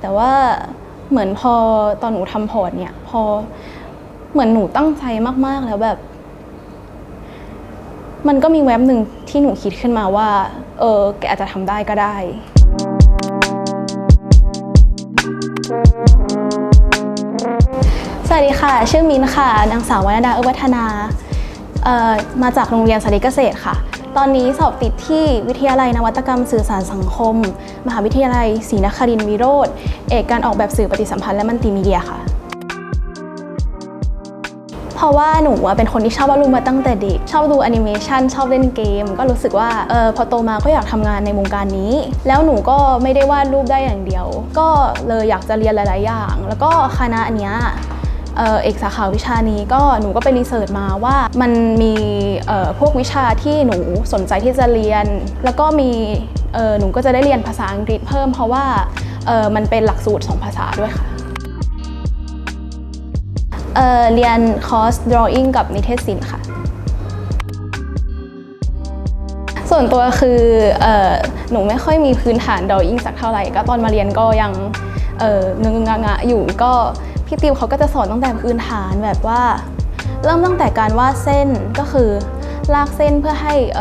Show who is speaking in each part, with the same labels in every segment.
Speaker 1: แต่ว่าเหมือนพอตอนหนูทำพอร์ตเนี่ย พอเหมือนหนูตั้งใจมากๆแล้วแบบ มันก็มีแว็บหนึ่งที่หนูคิดขึ้นมาว่า เออแกอาจจะทำได้ก็ได้สวัสดีค่ะ ชื่อมินค่ะ นางสาววรรณดาเออวัฒนาเอ่อมาจากโรงเรียนสาริเกษตรค่ะ ตอนนี้สอบติดที่วิทยาลัยนวัตกรรมสื่อสารสังคม มหาวิทยาลัยศรีนครินทรวิโรธเอกการออกแบบสื่อปฏิสัมพันธ์และมัลติมีเดียค่ะเพราะว่าหนูเป็นคนที่ชอบวาดรูปมาตั้งแต่เด็ก ชอบดูแอนิเมชันชอบเล่นเกม ก็รู้สึกว่าเออพอโตมาก็อยากทำงานในวงการนี้ แล้วหนูก็ไม่ได้วาดรูปได้อย่างเดียว ก็เลยอยากจะเรียนหลาย ๆ อย่าง แล้วก็คณะอันเนี้ย เออเอกสาขาวิชานี้ก็หนูก็ไปรีเสิร์ชมาว่ามันมีพวกวิชาที่หนูสนใจที่จะเรียน แล้วก็มีหนูก็จะได้เรียนภาษาอังกฤษเพิ่มเพราะว่ามันเป็นหลักสูตรสองภาษาด้วยค่ะเเรียนคอร์ส drawing กับนิเทศศิลป์ค่ะ ส่วนตัวคืออหนูไม่ค่อยมีพื้นฐาน drawing สักเท่าไหร่ ก็ตอนมาเรียนก็ยังเงงงะๆอยู่ก็ พี่ติวเขาก็จะสอนตั้งแต่พื้นฐานแบบว่า เริ่มตั้งแต่การวาดเส้นก็คือลากเส้นเพื่อให้เ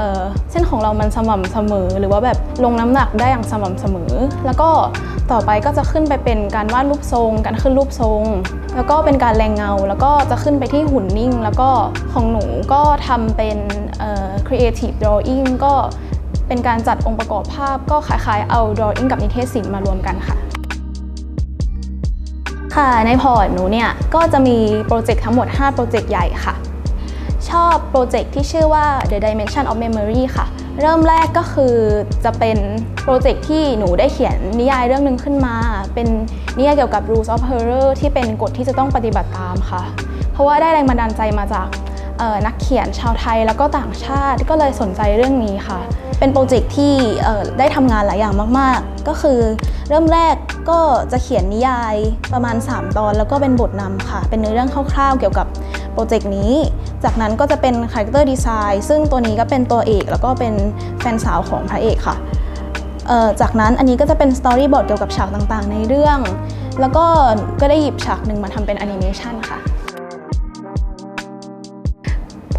Speaker 1: เส้นของเรามันสม่ำเสมอ หรือว่าแบบลงน้ำหนักได้อย่างสม่ำเสมอ แล้วก็ต่อไปก็จะขึ้นไปเป็นการวาดรูปทรง การขึ้นรูปทรง แล้วก็เป็นการแรงเงา แล้วก็จะขึ้นไปที่หุ่นนิ่ง แล้วก็ของหนูก็ทำเป็น creative drawing ก็เป็นการจัดองค์ประกอบภาพก็คล้ายๆเอา drawing กับนิเทศศิลป์มารวมกันค่ะ ค่ะในพอร์ตหนูเนี่ยก็จะมีโปรเจกต์ทั้งหมด 5 โปรเจกต์ใหญ่ค่ะ ชอบโปรเจกต์ที่ชื่อว่า The Dimension of Memory ค่ะ เริ่มแรกก็คือจะเป็นโปรเจกต์ที่หนูได้เขียนนิยายเรื่องหนึ่งขึ้นมา เป็นนิยายเกี่ยวกับ rules of horror ที่เป็นกฎที่จะต้องปฏิบัติตามค่ะ เพราะว่าได้แรงบันดาลใจมาจาก นักเขียนชาวไทยแล้วก็ต่างชาติก็เลยสนใจเรื่องนี้ค่ะ เป็นโปรเจกต์ที่ได้ทำงานหลายอย่างมาก ๆ ก็คือเริ่มแรกก็จะเขียนนิยายประมาณ 3 ตอน แล้วก็เป็นบทนำค่ะ เป็นเนื้อเรื่องคร่าวๆ เกี่ยวกับโปรเจกต์นี้ จากนั้นก็จะเป็นคาแรคเตอร์ดีไซน์ซึ่งตัวนี้ก็เป็นตัวเอก แล้วก็เป็นแฟนสาวของพระเอกค่ะจากนั้นอันนี้ก็จะเป็นสตอรี่บอร์ดเกี่ยวกับฉากต่างๆ ในเรื่อง แล้วก็ก็ได้หยิบฉากหนึ่งมาทำเป็นแอนิเมชันค่ะ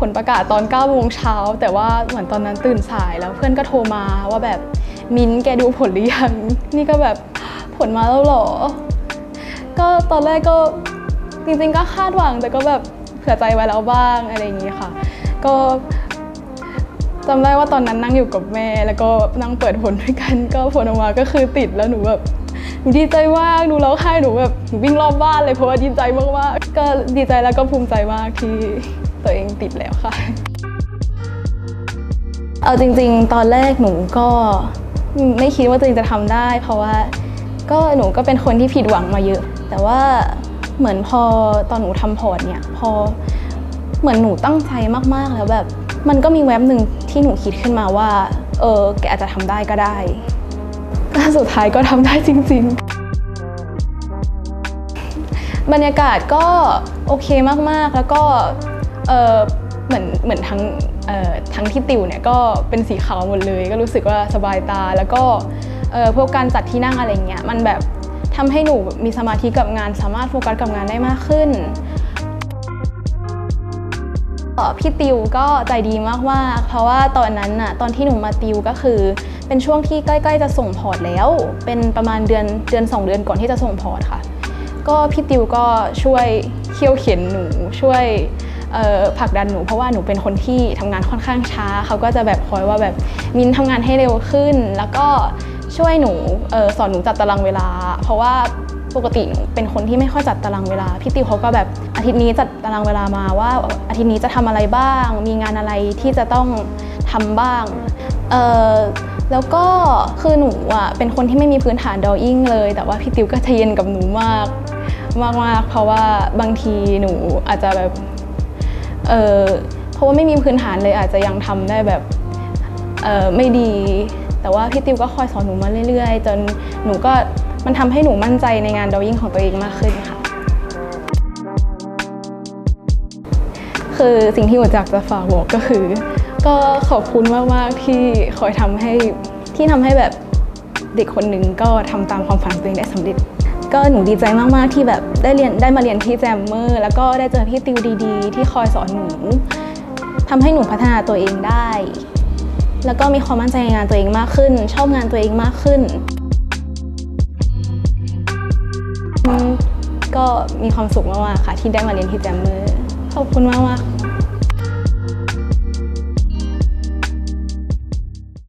Speaker 1: ผลประกาศตอน9โมงเช้าแต่ว่าเหมือนตอนนั้นตื่นสายแล้วเพื่อนก็โทรมาว่าแบบมิ้นแกดูผลหรือยัง นี่ก็แบบผลมาแล้วเหรอ ก็ตอนแรกก็จริงๆก็คาดหวังแต่ก็แบบเผื่อใจไว้แล้วบ้างอะไรอย่างนี้ค่ะ ก็จำได้ว่าตอนนั้นนั่งอยู่กับแม่ แล้วก็นั่งเปิดผลด้วยกัน ก็ผลออกมาก็คือติดแล้วหนูแบบหนูดีใจมากหนูร้องไห้หนูแบบหนูวิ่งรอบบ้านเลยเพราะว่าดีใจมากๆก็ดีใจแล้วก็ภูมิใจมากที่ ตัวเองติดแล้วค่ะ เอาจริง ๆ ตอนแรกหนูก็ไม่คิดว่าตัวเองจะทำได้ เพราะว่าก็หนูก็เป็นคนที่ผิดหวังมาเยอะ แต่ว่าเหมือนพอตอนหนูทำพอร์ตเนี่ยพอเหมือนหนูตั้งใจมากๆแล้วแบบ มันก็มีแว็บหนึ่งที่หนูคิดขึ้นมาว่า เออแกอาจจะทำได้ก็ได้ก็สุดท้ายก็ทำได้จริง ๆบรรยากาศก็โอเคมาก ๆ แล้วก็ เออเหมือนเหมือนทั้งทั้งที่ติวเนี่ยก็เป็นสีขาวหมดเลย ก็รู้สึกว่าสบายตา แล้วก็พวกการจัดที่นั่งอะไรเงี้ยมันแบบทำให้หนูมีสมาธิกับงาน สามารถโฟกัสกับงานได้มากขึ้นพี่ติวก็ใจดีมากๆ เพราะว่าตอนนั้นน่ะตอนที่หนูมาติวก็คือ เป็นช่วงที่ใกล้ๆจะส่งพอร์ตแล้ว เป็นประมาณเดือนเดือน 2 เดือนก่อนที่จะส่งพอร์ตค่ะ ก็พี่ติวก็ช่วยเคี่ยวเข็นหนูช่วย ผลักดันหนูเพราะว่าหนูเป็นคนที่ทำงานค่อนข้างช้า เขาก็จะแบบคอยว่าแบบมินทำงานให้เร็วขึ้น แล้วก็ช่วยหนูออสอนหนูจัดตารางเวลา เพราะว่าปกติเป็นคนที่ไม่ค่อยจัดตารางเวลาพี่ติวเขาก็แบบอาทิตย์นี้จัดตารางเวลามาว่าอาทิตย์นี้จะทำอะไรบ้าง มีงานอะไรที่จะต้องทำบ้างเออแล้วก็คือหนูอะเป็นคนที่ไม่มีพื้นฐานดอยิ่งเลย แต่ว่าพี่ติวก็จะเย็นกับหนูมากมากๆเพราะว่าบางทีหนูอาจจะแบบ เเพราะว่าไม่มีพื้นฐานเลยอาจจะยังทำได้แบบไม่ดี แต่ว่าพี่ติวก็คอยสอนหนูมาเรื่อยๆ จนหนูก็มันทำให้หนูมั่นใจในงานดอยิ่งของตัวเองมากขึ้นค่ะ คือสิ่งที่หนูอยากจะฝากบอกก็คือ ก็ขอบคุณมากๆที่คอยทำให้ที่ทำให้แบบเด็กคนหนึ่งก็ทำตามความฝันตัวเองได้สำเร็จ ก็หนูดีใจมากๆที่แบบได้เรียนได้มาเรียนที่แจมเมอร์ แล้วก็ได้เจอพี่ติวดีๆ ที่คอยสอนหนูทำให้หนูพัฒนาตัวเองได้ แล้วก็มีความมั่นใจในงานตัวเองมากขึ้น ชอบงานตัวเองมากขึ้น ก็มีความสุขมากๆค่ะที่ได้มาเรียนที่แจมเมอร์ขอบคุณมากๆ